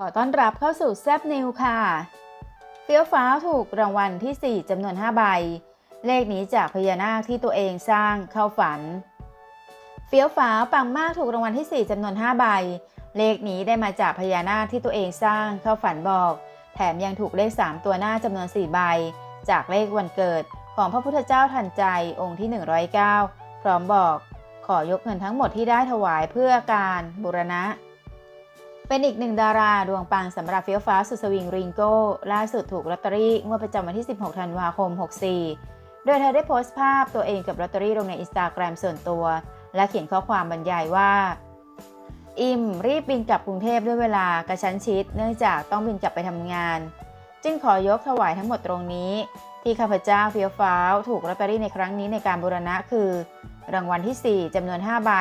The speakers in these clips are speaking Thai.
ขอต้อนรับเข้าสู่แซบนิวค่ะ เฟี้ยวฟ้าถูกรางวัลที่ 4จำนวน 5 ใบ เลขนี้จากพญานาคที่ตัวเองสร้างเข้าฝัน เฟี้ยวฟ้าปังมากถูกรางวัลที่ 4จำนวน 5 ใบ เลขนี้ได้มาจากพญานาคที่ตัวเองสร้างเข้าฝันบอก แถมยังถูกเลข 3 ตัวหน้าจำนวน 4 ใบ จากเลขวันเกิดของพระพุทธเจ้าทันใจองค์ที่ 109 พร้อมบอก ขอยกเงินทั้งหมดที่ได้ถวายเพื่อการบูรณะ เป็นอีกหนึ่งดาราดวงปังสำหรับเฟี้ยวฟ้าสุดสวิงริงโก้ล่าสุดถูกลอตเตอรี่งวดประจำวันที่ 16 ธันวาคม 64 โดยเธอได้โพสต์ภาพตัวเองกับลอตเตอรี่ลงในอินสตาแกรมส่วนตัว และเขียนข้อความบรรยายว่า อิมรีบบินกลับกรุงเทพด้วยเวลากระชั้นชิด เนื่องจากต้องบินกลับไปทำงาน จึงขอยกถวายทั้งหมดตรงนี้ ที่ข้าพเจ้าเฟี้ยวฟ้าวถูกลอตเตอรี่ในครั้งนี้ในการบูรณะคือ รางวัลที่ 4จำนวน5ใบ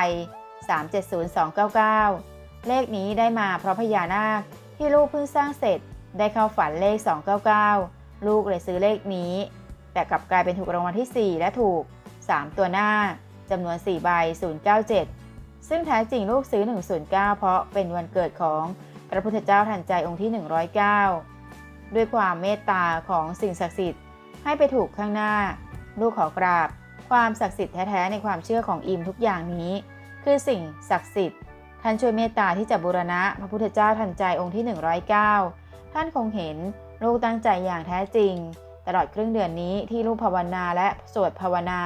370299 เลขนี้ได้มาเพราะพญานาคที่ลูกเพิ่งสร้างเสร็จ ได้เข้าฝันเลข 299 ลูกเลยซื้อเลขนี้ แต่กลับกลายเป็นถูกรางวัลที่ 4 และถูก 3 ตัวหน้าจำนวน 4 ใบ 097 ซึ่งแท้จริงลูกซื้อ 109 เพราะเป็นวันเกิดของพระพุทธเจ้าทันใจองค์ที่ 109 ด้วยความเมตตาของสิ่งศักดิ์สิทธิ์ให้ไปถูกข้างหน้า ลูกขอกราบ ความศักดิ์สิทธิ์แท้ๆในความเชื่อของอิมทุกอย่างนี้ คือสิ่งศักดิ์สิทธิ์ ท่านช่วยเมตตาที่จะบูรณะ พระพุทธเจ้าทันใจองค์ที่ 109 ท่านคงเห็นลูกตั้งใจอย่างแท้จริง ตลอดครึ่งเดือนนี้ที่ลูกภาวนาและสวดภาวนา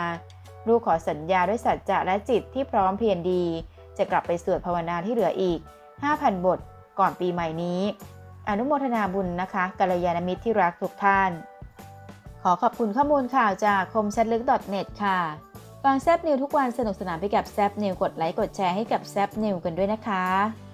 ลูกขอสัญญาด้วยสัจจะและจิตที่พร้อมเพียรดี จะกลับไปสวดภาวนาที่เหลืออีก 5,000 บทก่อนปีใหม่นี้ อนุโมทนาบุญนะคะกัลยาณมิตรที่รักทุกท่าน ขอขอบคุณข้อมูลข่าวจากคมชัดลึก .net ค่ะ ฟังแซบนิวทุกวันสนุกสนานไปกับแซบนิวกดไลค์กดแชร์ให้กับแซบนิวกันด้วยนะคะ